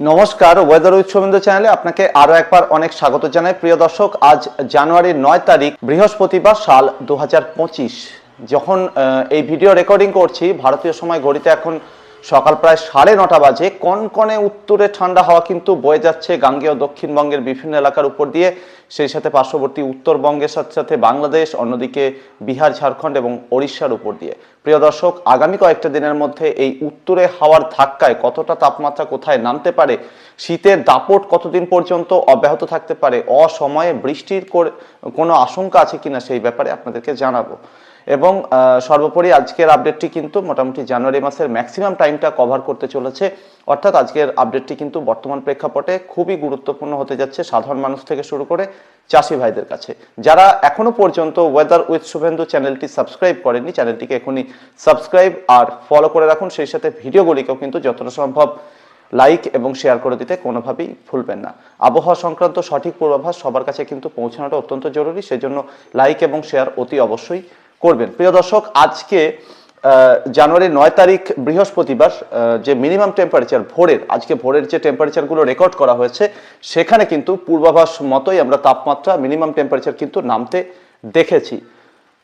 নমস্কার weather with Suvendu চ্যানেলে আপনাকে আরও একবার অনেক স্বাগত জানাই। প্রিয় দর্শক, আজ জানুয়ারির নয় তারিখ, বৃহস্পতিবার, সাল দু হাজার পঁচিশ। যখন এই ভিডিও রেকর্ডিং করছি, ভারতীয় সময় ঘড়িতে এখন সকাল প্রায় সাড়ে নটা বাজে। কনকনে উত্তরে ঠান্ডা হাওয়া কিন্তু বয়ে যাচ্ছে গাঙ্গেয় দক্ষিণবঙ্গের বিভিন্ন এলাকার উপর দিয়ে। সেই সাথে পার্শ্ববর্তী উত্তরবঙ্গের সাথে সাথে বাংলাদেশ, অন্যদিকে বিহার, ঝাড়খণ্ড এবং ওড়িশার উপর দিয়ে। প্রিয় দর্শক, আগামী কয়েকটা দিনের মধ্যে এই উত্তরে হাওয়ার ধাক্কায় কতটা তাপমাত্রা কোথায় নামতে পারে, শীতের দাপট কতদিন পর্যন্ত অব্যাহত থাকতে পারে, অসময়ে বৃষ্টির কোনো আশঙ্কা আছে কিনা সেই ব্যাপারে আপনাদেরকে জানাব। এবং সর্বোপরি আজকের আপডেটটি কিন্তু মোটামুটি জানুয়ারি মাসের ম্যাক্সিমাম টাইমটা কভার করতে চলেছে। অর্থাৎ আজকের আপডেটটি কিন্তু বর্তমান প্রেক্ষাপটে খুবই গুরুত্বপূর্ণ হতে যাচ্ছে সাধারণ মানুষ থেকে শুরু করে চাষি ভাইদের কাছে। যারা এখনও পর্যন্ত ওয়েদার উইথ শুভেন্দু চ্যানেলটি সাবস্ক্রাইব করেননি চ্যানেলটিকে এখনই সাবস্ক্রাইব আর ফলো করে রাখুন। সেই সাথে ভিডিওগুলিকেও কিন্তু যতটা সম্ভব লাইক এবং শেয়ার করে দিতে কোনোভাবেই ভুলবেন না। আবহাওয়া সংক্রান্ত সঠিক পূর্বাভাস সবার কাছে কিন্তু পৌঁছানোটা অত্যন্ত জরুরি। সেজন্য লাইক এবং শেয়ার অতি অবশ্যই করবেন। প্রিয় দর্শক আজকে আহ, জানুয়ারির নয় তারিখ বৃহস্পতিবার যে মিনিমাম টেম্পারেচার ভোরের আজকে ভোরের যে টেম্পারেচারগুলো রেকর্ড করা হয়েছে সেখানে কিন্তু পূর্বাভাস মতোই আমরা তাপমাত্রা মিনিমাম টেম্পারেচার কিন্তু নামতে দেখেছি।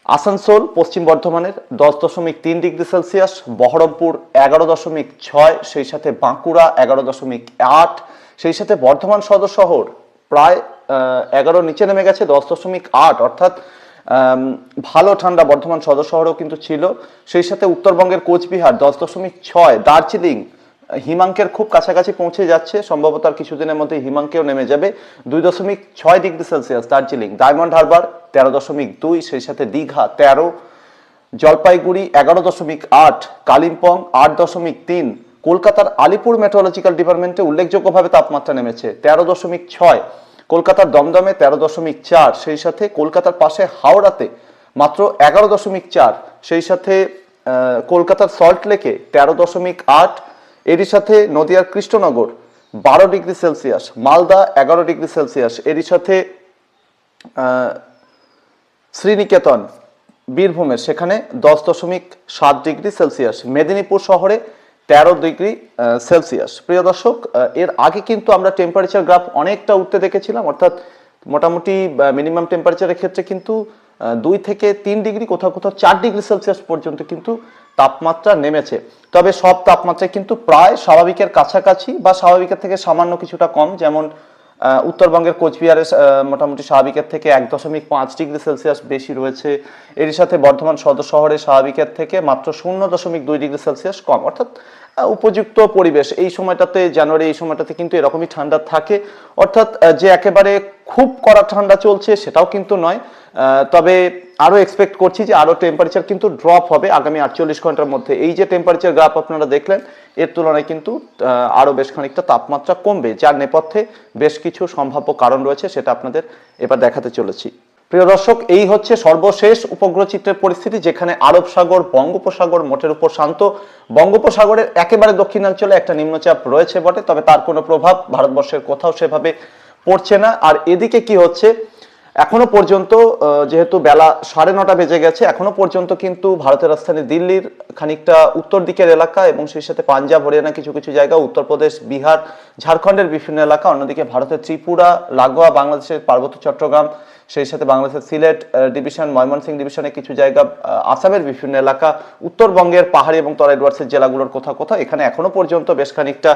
আসানসোল পশ্চিম বর্ধমানের দশ দশমিক তিন ডিগ্রি সেলসিয়াস বহরমপুর এগারো দশমিক ছয় সেই সাথে বাঁকুড়া এগারো দশমিক আট সেই সাথে বর্ধমান সদর শহর প্রায় এগারো নিচে নেমে গেছে দশ দশমিক আট অর্থাৎ ভালো ঠান্ডা বর্ধমান সদর শহরেও কিন্তু ছিল। সেই সাথে উত্তরবঙ্গের কোচবিহার দশ দশমিক ছয়, দার্জিলিং হিমাঙ্কের খুব কাছাকাছি পৌঁছে যাচ্ছে। সম্ভবত আর কিছুদিনের মধ্যে হিমাঙ্কেও নেমে যাবে। দুই দশমিক ছয় ডিগ্রি সেলসিয়াস দার্জিলিং, ডায়মন্ড হারবার তেরো দশমিক দুই, সেই সাথে দীঘা তেরো, জলপাইগুড়ি এগারো দশমিক আট, কালিম্পং আট দশমিক তিন, কলকাতার আলিপুর মেট্রোলজিক্যাল ডিপার্টমেন্টে উল্লেখযোগ্যভাবে তাপমাত্রা নেমেছে তেরো দশমিক ছয়। কলকাতার দমদমে তেরো দশমিক চার, সেই সাথে কলকাতার পাশে হাওড়াতে মাত্র এগারো দশমিক চার, সেই সাথে কলকাতার সল্ট লেকে তেরো দশমিক আট, এরই সাথে নদিয়ার কৃষ্ণনগর বারো ডিগ্রি সেলসিয়াস, মালদা এগারো ডিগ্রি সেলসিয়াস, এরই সাথে শ্রীনিকেতন, বীরভূমের, সেখানে দশ দশমিক সাত ডিগ্রি সেলসিয়াস, মেদিনীপুর শহরে তেরো ডিগ্রি সেলসিয়াস। প্রিয় দর্শক এর আগে কিন্তু আমরা টেম্পারেচার গ্রাফ অনেকটা উঠতে দেখেছিলাম, অর্থাৎ মোটামুটি মিনিমাম টেম্পারেচারের ক্ষেত্রে কিন্তু দুই থেকে তিন ডিগ্রি, কোথাও কোথাও চার ডিগ্রি সেলসিয়াস পর্যন্ত কিন্তু তাপমাত্রা নেমেছে। তবে সব তাপমাত্রা কিন্তু প্রায় স্বাভাবিকের কাছাকাছি বা স্বাভাবিকের থেকে সামান্য কিছুটা কম, যেমন উত্তরবঙ্গের কোচবিহারে মোটামুটি স্বাভাবিকের থেকে এক দশমিক পাঁচ ডিগ্রি সেলসিয়াস বেশি রয়েছে। এর সাথে বর্ধমান সদর শহরে স্বাভাবিকের থেকে মাত্র শূন্য দশমিক দুই ডিগ্রি সেলসিয়াস কম। অর্থাৎ উপযুক্ত পরিবেশ। এই সময়টাতে, জানুয়ারি এই সময়টাতে কিন্তু এরকমই ঠান্ডা থাকে। অর্থাৎ যে একেবারে খুব কড়া ঠান্ডা চলছে সেটাও কিন্তু নয়। তবে আরও এক্সপেক্ট করছি যে আরও টেম্পারেচার কিন্তু ড্রপ হবে আগামী আটচল্লিশ ঘণ্টার মধ্যে। এই যে টেম্পারেচার গ্রাফ আপনারা দেখলেন এর তুলনায় কিন্তু আহ, আরও বেশ খানিকটা তাপমাত্রা কমবে যার নেপথ্যে বেশ কিছু সম্ভাব্য কারণ রয়েছে সেটা আপনাদের এবার দেখাতে চলেছি। প্রিয় দর্শক এই হচ্ছে সর্বশেষ উপগ্রহ চিত্রের পরিস্থিতি যেখানে আরব সাগর বঙ্গোপসাগর মোটের উপর শান্ত। বঙ্গোপসাগরের একেবারে দক্ষিণাঞ্চলে একটা নিম্নচাপ রয়েছে বটে তবে তার কোনো প্রভাব ভারতবর্ষের কোথাও সেভাবে পড়ছে না। আর এদিকে কি হচ্ছে? এখনও পর্যন্ত যেহেতু বেলা সাড়ে নটা বেজে গেছে, এখনও পর্যন্ত কিন্তু ভারতের রাজধানী দিল্লির খানিকটা উত্তর দিকের এলাকা এবং সেই সাথে পাঞ্জাব, হরিয়ানা কিছু কিছু জায়গা, উত্তরপ্রদেশ, বিহার, ঝাড়খণ্ডের বিভিন্ন এলাকা, অন্যদিকে ভারতের ত্রিপুরা, লাগোয়া, বাংলাদেশের পার্বত্য চট্টগ্রাম, সেই সাথে বাংলাদেশের সিলেট ডিভিশন ময়মনসিংহ ডিভিশনের কিছু জায়গা আসামের বিভিন্ন এলাকা, উত্তরবঙ্গের পাহাড়ি এবং তরাই ডুয়ার্সের জেলাগুলোর কোথাও কোথাও, এখানে এখনও পর্যন্ত বেশ খানিকটা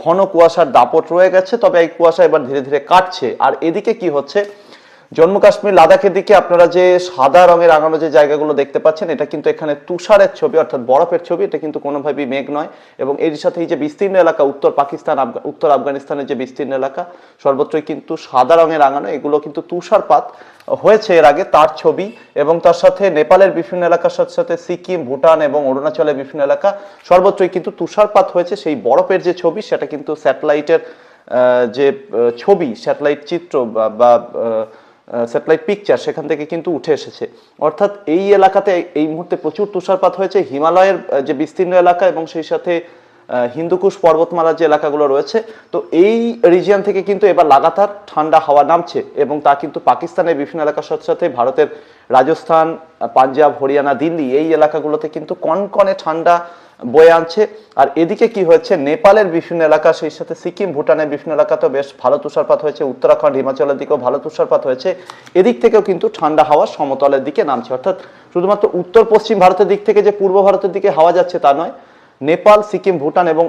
ঘন কুয়াশার দাপট রয়ে গেছে, তবে এই কুয়াশা এবার ধীরে ধীরে কাটছে। আর এদিকে কি হচ্ছে? জম্মু কাশ্মীর লাদাখের দিকে আপনারা যে সাদা রঙের রাঙানো যে জায়গাগুলো দেখতে পাচ্ছেন, এটা কিন্তু এখানে তুষারের ছবি, অর্থাৎ বরফের ছবি, এটা কিন্তু কোনোভাবেই মেঘ নয়। এবং এর সাথে এই যে বিস্তীর্ণ এলাকা, উত্তর পাকিস্তান উত্তর আফগানিস্তানের যে বিস্তীর্ণ এলাকা, সর্বত্রই কিন্তু সাদা রঙের রাঙানো এগুলো কিন্তু তুষারপাত হয়েছে এর আগে তার ছবি। এবং তার সাথে নেপালের বিভিন্ন এলাকার সাথে সাথে সিকিম, ভুটান এবং অরুণাচলের বিভিন্ন এলাকা, সর্বত্রই কিন্তু তুষারপাত হয়েছে। সেই বরফের যে ছবি, সেটা কিন্তু স্যাটেলাইটের যে ছবি, স্যাটেলাইট চিত্র বা- স্যাটেলাইট পিকচার সেখান থেকে কিন্তু উঠে এসেছে। অর্থাৎ এই এলাকাতে এই মুহূর্তে প্রচুর তুষারপাত হয়েছে। হিমালয়ের যে বিস্তীর্ণ এলাকা এবং সেই সাথে হিন্দুকুশ পর্বতমালার যে এলাকাগুলো রয়েছে, তো এই রিজিয়ান থেকে কিন্তু এবার লাগাতার ঠান্ডা হাওয়া নামছে এবং তা কিন্তু পাকিস্তানের বিভিন্ন এলাকার সাথে সাথে ভারতের রাজস্থান পাঞ্জাব, হরিয়ানা, দিল্লি এই এলাকাগুলোতে কিন্তু কনকনে ঠান্ডা বয়ে আনছে। আর এদিকে কি হয়েছে? নেপালের বিভিন্ন এলাকা, সেই সাথে সিকিম, ভুটানের বিভিন্ন এলাকাতেও বেশ ভালো তুষারপাত হয়েছে। উত্তরাখণ্ড, হিমাচলের দিকেও ভালো তুষারপাত হয়েছে। এদিক থেকেও কিন্তু ঠান্ডা হাওয়া সমতলের দিকে নামছে। অর্থাৎ শুধুমাত্র উত্তর পশ্চিম ভারতের দিক থেকে যে পূর্ব ভারতের দিকে হাওয়া যাচ্ছে তা নয়, নেপাল, সিকিম, ভুটান এবং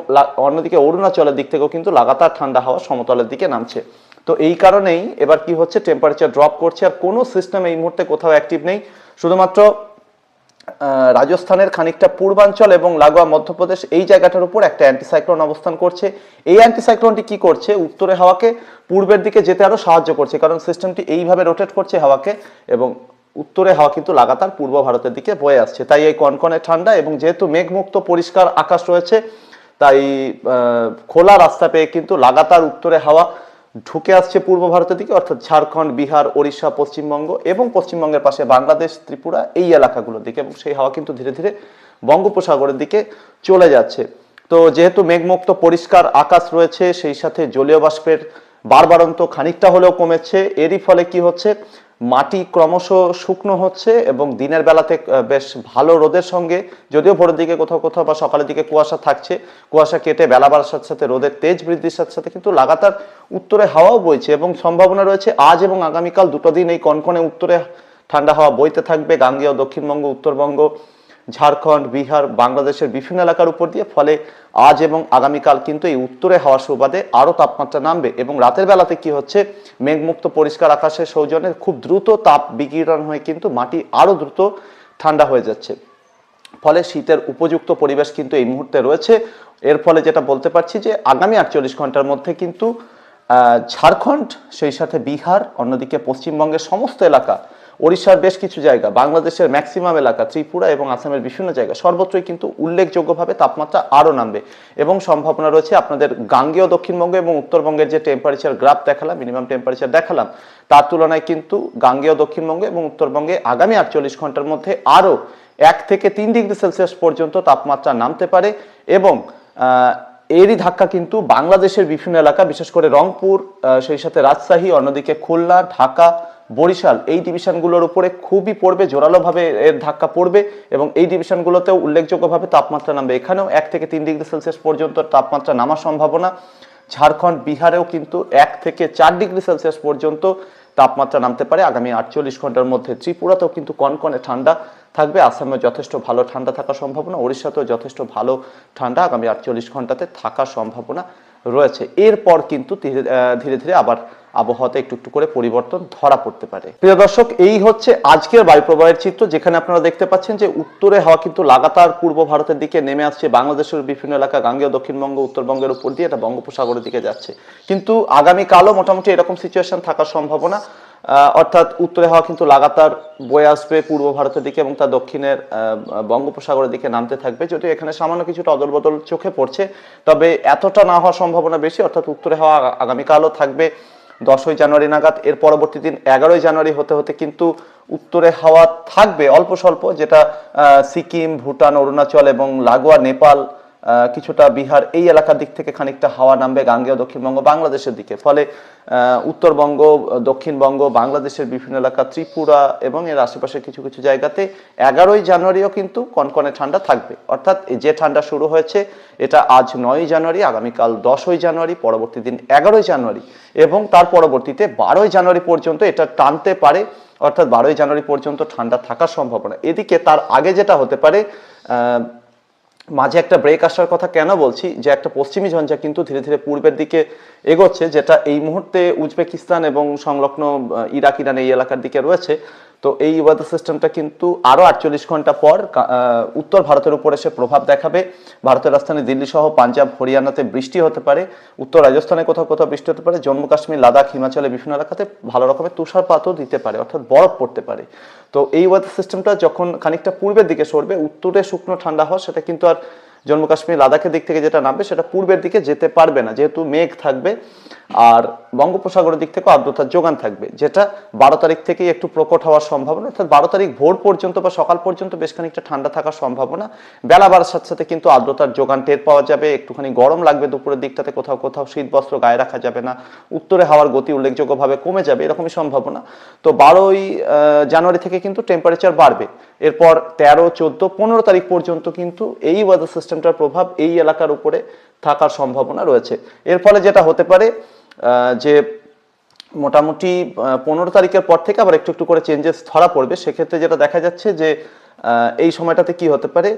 অন্যদিকে অরুণাচলের দিক থেকেও কিন্তু লাগাতার ঠান্ডা হাওয়া সমতলের দিকে নামছে। তো এই কারণেই এবার কি হচ্ছে? টেম্পারেচার ড্রপ করছে। আর কোনো সিস্টেম এই মুহূর্তে কোথাও অ্যাক্টিভ নেই। শুধুমাত্র রাজস্থানের খানিকটা পূর্বাঞ্চল এবং লাগোয়া মধ্যপ্রদেশ, এই জায়গাটার উপর একটা অ্যান্টিসাইক্লোন অবস্থান করছে। এই অ্যান্টিসাইক্লোনটি কি করছে? উত্তরে হাওয়াকে, পূর্বের দিকে যেতে আরও সাহায্য করছে, কারণ সিস্টেমটি এইভাবে রোটেট করছে হাওয়াকে এবং উত্তরে হাওয়া কিন্তু লাগাতার পূর্ব ভারতের দিকে বয়ে আসছে। তাই এই কনকনে ঠান্ডা এবং যেহেতু মেঘমুক্ত পরিষ্কার আকাশ রয়েছে, তাই খোলা রাস্তা পেয়ে কিন্তু লাগাতার উত্তরে হাওয়া ঢুকে আসছে পূর্ব ভারতের দিকে, অর্থাৎ ঝাড়খণ্ড, বিহার, ওড়িশা, পশ্চিমবঙ্গ এবং পশ্চিমবঙ্গের পাশে বাংলাদেশ, ত্রিপুরা এই এলাকাগুলোর দিকে এবং সেই হাওয়া কিন্তু ধীরে ধীরে বঙ্গোপসাগরের দিকে চলে যাচ্ছে। তো যেহেতু মেঘমুক্ত পরিষ্কার আকাশ রয়েছে, সেই সাথে জলীয় বাষ্পের বারবারন্ত খানিকটা হলেও কমেছে। এরই ফলে কি হচ্ছে? মাটি ক্রমশ শুকনো হচ্ছে এবং দিনের বেলাতে বেশ ভালো রোদের সঙ্গে, যদিও ভোরের দিকে কোথাও কোথাও বা সকালের দিকে কুয়াশা থাকছে। কুয়াশা কেটে বেলা বাড়ার সাথে সাথে রোদের তেজ বৃদ্ধির সাথে সাথে কিন্তু লাগাতার উত্তরে হাওয়াও বইছে এবং সম্ভাবনা রয়েছে আজ এবং আগামীকাল দুটো দিন এই কনকনে উত্তরে ঠান্ডা হাওয়া বইতে থাকবে। গাঙ্গেয় দক্ষিণবঙ্গ, উত্তরবঙ্গ ঝাড়খণ্ড, বিহার, বাংলাদেশের বিভিন্ন এলাকার উপর দিয়ে, ফলে আজ এবং আগামীকাল কিন্তু এই উত্তরে হাওয়া সুবাদে আরও তাপমাত্রা নামবে এবং রাতের বেলাতে কি হচ্ছে? মেঘমুক্ত পরিষ্কার আকাশের সৌজন্যে খুব দ্রুত তাপ বিকিরণ হয়ে কিন্তু মাটি আরও দ্রুত ঠান্ডা হয়ে যাচ্ছে। ফলে শীতের উপযুক্ত পরিবেশ কিন্তু এই মুহূর্তে রয়েছে। এর ফলে যেটা বলতে পারছি যে, আগামী আটচল্লিশ ঘণ্টার মধ্যে কিন্তু ঝাড়খণ্ড, সেই সাথে বিহার, অন্যদিকে পশ্চিমবঙ্গের সমস্ত এলাকা ওড়িশার বেশ কিছু জায়গা, বাংলাদেশের ম্যাক্সিমাম এলাকা, ত্রিপুরা এবং আসামের বিভিন্ন জায়গা, সর্বত্রই কিন্তু উল্লেখযোগ্যভাবে তাপমাত্রা আরও নামবে এবং সম্ভাবনা রয়েছে আপনাদের গাঙ্গেয় দক্ষিণবঙ্গ এবং উত্তরবঙ্গের যে টেম্পারেচার গ্রাফ দেখালাম মিনিমাম টেম্পারেচার দেখালাম, তার তুলনায় কিন্তু গাঙ্গেয় দক্ষিণবঙ্গে এবং উত্তরবঙ্গে আগামী আটচল্লিশ ঘণ্টার মধ্যে আরও এক থেকে তিন ডিগ্রি সেলসিয়াস পর্যন্ত তাপমাত্রা নামতে পারে এবং এরই ধাক্কা কিন্তু বাংলাদেশের বিভিন্ন এলাকা, বিশেষ করে রংপুর সেই সাথে রাজশাহী, অন্যদিকে খুলনা, ঢাকা বরিশাল, এই ডিভিশনগুলোর উপরে খুবই পড়বে, জোরালোভাবে এর ধাক্কা পড়বে এবং এই ডিভিশনগুলোতেও উল্লেখযোগ্যভাবে তাপমাত্রা নামবে। এখানেও এক থেকে তিন ডিগ্রি সেলসিয়াস পর্যন্ত তাপমাত্রা নামার সম্ভাবনা। ঝাড়খণ্ড, বিহারেও কিন্তু এক থেকে চার ডিগ্রি সেলসিয়াস পর্যন্ত তাপমাত্রা নামতে পারে। আগামী আটচল্লিশ ঘণ্টার মধ্যে ত্রিপুরাতেও কিন্তু কনকনে ঠান্ডা থাকবে। আসামে যথেষ্ট ভালো ঠান্ডা থাকার সম্ভাবনা। ওড়িশাতেও যথেষ্ট ভালো ঠান্ডা আগামী আটচল্লিশ ঘন্টাতে থাকার সম্ভাবনা রয়েছে। এরপর কিন্তু ধীরে ধীরে ধীরে আবার আবহাওয়াতে একটু একটু করে পরিবর্তন ধরা পড়তে পারে। প্রিয় দর্শক, এই হচ্ছে আজকের বায়ুপ্রবাহের চিত্র, যেখানে আপনারা দেখতে পাচ্ছেন যে উত্তরে হাওয়া কিন্তু লাগাতার পূর্ব ভারতের দিকে নেমে আসছে, বাংলাদেশের বিভিন্ন এলাকা, গাঙ্গেয় দক্ষিণবঙ্গ, উত্তরবঙ্গের উপর দিয়ে এটা বঙ্গোপসাগরের দিকে যাচ্ছে। কিন্তু আগামীকালও মোটামুটি এরকম সিচুয়েশন থাকার সম্ভাবনা। অর্থাৎ উত্তরে হাওয়া কিন্তু লাগাতার বয়ে আসবে পূর্ব ভারতের দিকে এবং তার দক্ষিণের বঙ্গোপসাগরের দিকে নামতে থাকবে, যদিও এখানে সামান্য কিছুটা অদল বদল চোখে পড়ছে। তবে এতটা না হওয়ার সম্ভাবনা বেশি, অর্থাৎ উত্তরে হাওয়া আগামীকালও থাকবে। দশই জানুয়ারি নাগাদ, এর পরবর্তী দিন এগারোই জানুয়ারি হতে হতে কিন্তু উত্তরে হাওয়া থাকবে, অল্প স্বল্প, যেটা সিকিম, ভুটান, অরুণাচল এবং লাগোয়া, নেপাল কিছুটা বিহার এই এলাকার দিক থেকে খানিকটা হাওয়া নামবে গাঙ্গেয় দক্ষিণবঙ্গ বাংলাদেশের দিকে। ফলে উত্তরবঙ্গ, দক্ষিণবঙ্গ, বাংলাদেশের বিভিন্ন এলাকা, ত্রিপুরা এবং এর আশেপাশের কিছু কিছু জায়গাতে এগারোই জানুয়ারিও কিন্তু কনকনে ঠান্ডা থাকবে। অর্থাৎ যে ঠান্ডা শুরু হয়েছে, এটা আজ নয়ই জানুয়ারি, আগামীকাল দশই জানুয়ারি, পরবর্তী দিন এগারোই জানুয়ারি এবং তার পরবর্তীতে বারোই জানুয়ারি পর্যন্ত এটা টানতে পারে। অর্থাৎ বারোই জানুয়ারি পর্যন্ত ঠান্ডা থাকার সম্ভাবনা। এদিকে তার আগে যেটা হতে পারে মাঝে একটা ব্রেক আসার কথা কেন বলছি? যে একটা পশ্চিমী ঝঞ্ঝা কিন্তু ধীরে ধীরে পূর্বের দিকে এগোচ্ছে, যেটা এই মুহূর্তে উজবেকিস্তান এবং সংলগ্ন ইরাক ইরান এই এলাকার দিকে রয়েছে। তো এই ওয়েদার সিস্টেমটা কিন্তু আরও আটচল্লিশ ঘণ্টা পর উত্তর ভারতের উপর এসে প্রভাব দেখাবে। ভারতের রাজধানী দিল্লি সহ পাঞ্জাব, হরিয়ানাতে বৃষ্টি হতে পারে। উত্তর রাজস্থানে কোথাও কোথাও বৃষ্টি হতে পারে। জম্মু কাশ্মীর, লাদাখ হিমাচলের বিভিন্ন এলাকাতে ভালো রকমের তুষারপাতও দিতে পারে, অর্থাৎ বরফ পড়তে পারে। তো এই ওয়েদার সিস্টেমটা যখন খানিকটা পূর্বের দিকে সরবে, উত্তরে শুকনো ঠান্ডা হওয়া, সেটা কিন্তু আর জম্মু কাশ্মীর লাদাখের দিক থেকে যেটা নামবে, সেটা পূর্বের দিকে যেতে পারবে না। যেহেতু মেঘ থাকবে আর বঙ্গোপসাগরের দিক থেকেও আর্দ্রতার যোগান থাকবে, যেটা বারো তারিখ থেকেই একটু প্রকট হওয়ার সম্ভাবনা, অর্থাৎ বারো তারিখ ভোর পর্যন্ত বা সকাল পর্যন্ত বেশ খানিকটা ঠান্ডা থাকার সম্ভাবনা। বেলা বাড়ার সাথে সাথে কিন্তু আর্দ্রতার যোগান টের পাওয়া যাবে, একটুখানি গরম লাগবে দুপুরের দিকটাতে, কোথাও কোথাও শীত বস্ত্র গায়ে রাখা যাবে না, উত্তরে হাওয়ার গতি উল্লেখযোগ্যভাবে কমে যাবে, এরকমই সম্ভাবনা। তো বারোই জানুয়ারি থেকে কিন্তু টেম্পারেচার বাড়বে। এরপর তেরো, চোদ্দ, পনেরো তারিখ পর্যন্ত কিন্তু এই ওয়েদার সিস্টেমটার প্রভাব এই এলাকার উপরে থাকার সম্ভাবনা রয়েছে। এর ফলে যেটা হতে পারে যে মোটামুটি পনেরো তারিখের পর থেকে আবার একটু একটু করে চেঞ্জেস ধরা পড়বে। সেক্ষেত্রে যেটা দেখা যাচ্ছে যে এই সময়টাতে কি হতে পারে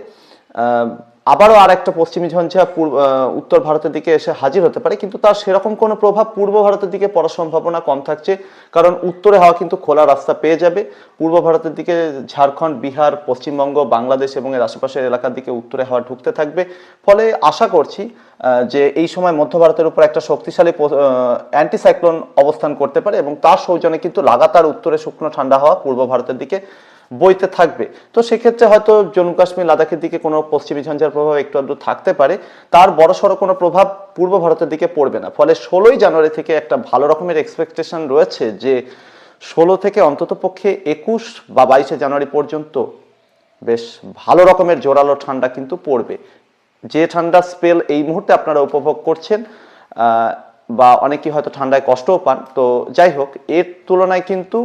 আবারও আর একটা পশ্চিমী ঝঞ্ঝা উত্তর ভারতের দিকে এসে হাজির হতে পারে, কিন্তু তার সেরকম কোনো প্রভাব পূর্ব ভারতের দিকে পড়ার সম্ভাবনা কম থাকছে। কারণ উত্তরে হাওয়া কিন্তু খোলা রাস্তা পেয়ে যাবে। পূর্ব ভারতের দিকে ঝাড়খণ্ড, বিহার, পশ্চিমবঙ্গ, বাংলাদেশ এবং এর আশেপাশের এলাকার দিকে উত্তরে হাওয়া ঢুকতে থাকবে। ফলে আশা করছি যে এই সময় মধ্য ভারতের উপর একটা শক্তিশালী অ্যান্টিসাইক্লোন অবস্থান করতে পারে এবং তার সৌজন্যে কিন্তু লাগাতার উত্তরে শুকনো ঠান্ডা হওয়া পূর্ব ভারতের দিকে বইতে থাকবে। তো সেক্ষেত্রে হয়তো জম্মু কাশ্মীর লাদাখের দিকে কোনো পশ্চিমী ঝঞ্ঝার প্রভাব একটু আধটু থাকতে পারে। তার বড়সড় কোনো প্রভাব পূর্ব ভারতের দিকে পড়বে না। ফলে ষোলোই জানুয়ারি থেকে একটা ভালো রকমের এক্সপেকটেশন রয়েছে যে ষোলো থেকে অন্তত পক্ষে একুশ বা বাইশে জানুয়ারি পর্যন্ত বেশ ভালো রকমের জোরালো ঠান্ডা কিন্তু পড়বে। যে ঠান্ডা স্পেল এই মুহূর্তে আপনারা উপভোগ করছেন বা অনেকেই হয়তো ঠান্ডায় কষ্টও পান। তো যাই হোক, এর তুলনায় কিন্তু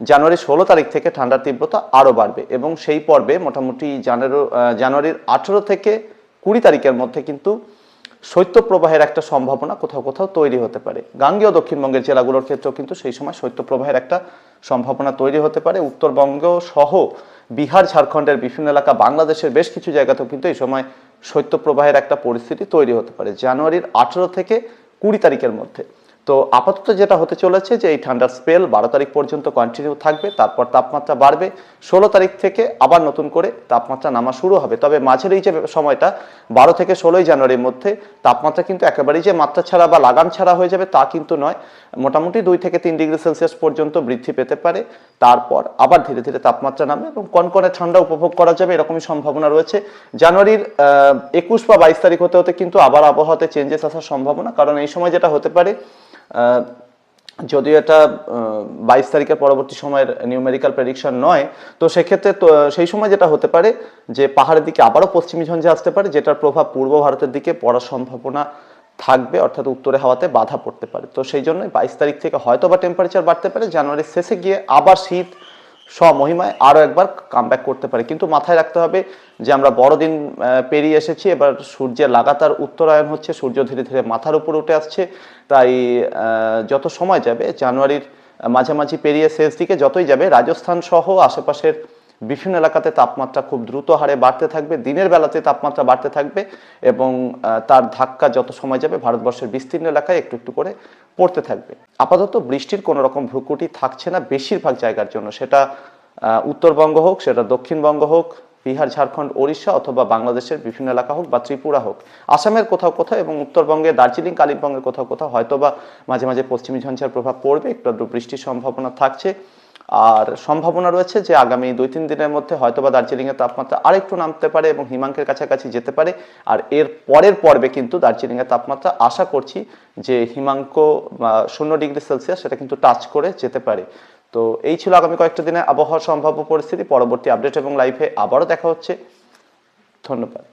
জানুয়ারি ষোলো তারিখ থেকে ঠান্ডার তীব্রতা আরও বাড়বে এবং সেই পর্বে মোটামুটি জানুয়ারি জানুয়ারির আঠেরো থেকে কুড়ি তারিখের মধ্যে কিন্তু শৈত্যপ্রবাহের একটা সম্ভাবনা কোথাও কোথাও তৈরি হতে পারে। গাঙ্গেয় দক্ষিণবঙ্গের জেলাগুলোর ক্ষেত্রেও কিন্তু সেই সময় শৈত্যপ্রবাহের একটা সম্ভাবনা তৈরি হতে পারে। উত্তরবঙ্গ সহ বিহার, ঝাড়খণ্ডের বিভিন্ন এলাকা, বাংলাদেশের বেশ কিছু জায়গাতেও কিন্তু এই সময় শৈত্যপ্রবাহের একটা পরিস্থিতি তৈরি হতে পারে জানুয়ারির আঠেরো থেকে কুড়ি তারিখের মধ্যে। তো আপাতত যেটা হতে চলেছে যে এই ঠান্ডার স্পেল বারো তারিখ পর্যন্ত কন্টিনিউ থাকবে, তারপর তাপমাত্রা বাড়বে। ষোলো তারিখ থেকে আবার নতুন করে তাপমাত্রা নামা শুরু হবে। তবে মাঝের এই যে সময়টা, বারো থেকে ষোলোই জানুয়ারির মধ্যে তাপমাত্রা কিন্তু একেবারেই যে মাত্রা ছাড়া বা লাগাম ছাড়া হয়ে যাবে তা কিন্তু নয়। মোটামুটি দুই থেকে তিন ডিগ্রি সেলসিয়াস পর্যন্ত বৃদ্ধি পেতে পারে। তারপর আবার ধীরে ধীরে তাপমাত্রা নামে এবং কনকনে ঠান্ডা উপভোগ করা যাবে এরকমই সম্ভাবনা রয়েছে। জানুয়ারির একুশ বা বাইশ তারিখ হতে হতে কিন্তু আবার আবহাওয়াতে চেঞ্জেস আসার সম্ভাবনা। কারণ এই সময় যেটা হতে পারে যদিও এটা বাইশ তারিখের পরবর্তী সময়ের নিউমেরিক্যাল প্রেডিকশন নয়, তো সেক্ষেত্রে তো সেই সময় যেটা হতে পারে যে পাহাড়ের দিকে আবারও পশ্চিমী ঝঞ্ঝে আসতে পারে, যেটার প্রভাব পূর্ব ভারতের দিকে পড়ার সম্ভাবনা থাকবে, অর্থাৎ উত্তরে হাওয়াতে বাধা পড়তে পারে। তো সেই জন্যই বাইশ তারিখ থেকে হয়তো বা টেম্পারেচার বাড়তে পারে, জানুয়ারির শেষে গিয়ে আবার শীত স্বমহিমায় আরও একবার কামব্যাক করতে পারে। কিন্তু মাথায় রাখতে হবে যে আমরা বড়দিন পেরিয়ে এসেছি, এবার সূর্যের লাগাতার উত্তরায়ণ হচ্ছে, সূর্য ধীরে ধীরে মাথার উপর উঠে আসছে। তাই যত সময় যাবে, জানুয়ারির মাঝামাঝি পেরিয়ে শেষ দিকে যতই যাবে, রাজস্থান সহ আশেপাশের বিভিন্ন এলাকাতে তাপমাত্রা খুব দ্রুত হারে বাড়তে থাকবে, দিনের বেলাতে তাপমাত্রা বাড়তে থাকবে এবং তার ধাক্কা যত সময় যাবে ভারতবর্ষের বিস্তীর্ণ এলাকায় একটু একটু করে পড়তে থাকবে। আপাতত বৃষ্টির কোনো রকম ভ্রুকুটি থাকছে না বেশিরভাগ জায়গার জন্য। সেটা উত্তরবঙ্গ হোক, সেটা দক্ষিণবঙ্গ হোক, বিহার, ঝাড়খণ্ড, ওড়িশা অথবা বাংলাদেশের বিভিন্ন এলাকা হোক বা ত্রিপুরা হোক। আসামের কোথাও কোথাও এবং উত্তরবঙ্গে দার্জিলিং, কালিম্পংয়ের কোথাও কোথাও হয়তো বা মাঝে মাঝে পশ্চিমী ঝঞ্ঝার প্রভাব পড়বে, একটু বৃষ্টির সম্ভাবনা থাকছে। আর সম্ভাবনা রয়েছে যে আগামী দুই তিন দিনের মধ্যে হয়তোবা দার্জিলিংয়ের তাপমাত্রা আরেকটু নামতে পারে এবং হিমাঙ্কের কাছাকাছি যেতে পারে। আর এর পরের পর্বে কিন্তু দার্জিলিংয়ের তাপমাত্রা আশা করছি যে হিমাঙ্ক শূন্য ডিগ্রি সেলসিয়াস সেটা কিন্তু টাচ করে যেতে পারে। তো এই ছিল আগামী কয়েকটা দিনে আবহাওয়ার সম্ভাব্য পরিস্থিতি। পরবর্তী আপডেট এবং লাইভে আবারও দেখা হচ্ছে। ধন্যবাদ।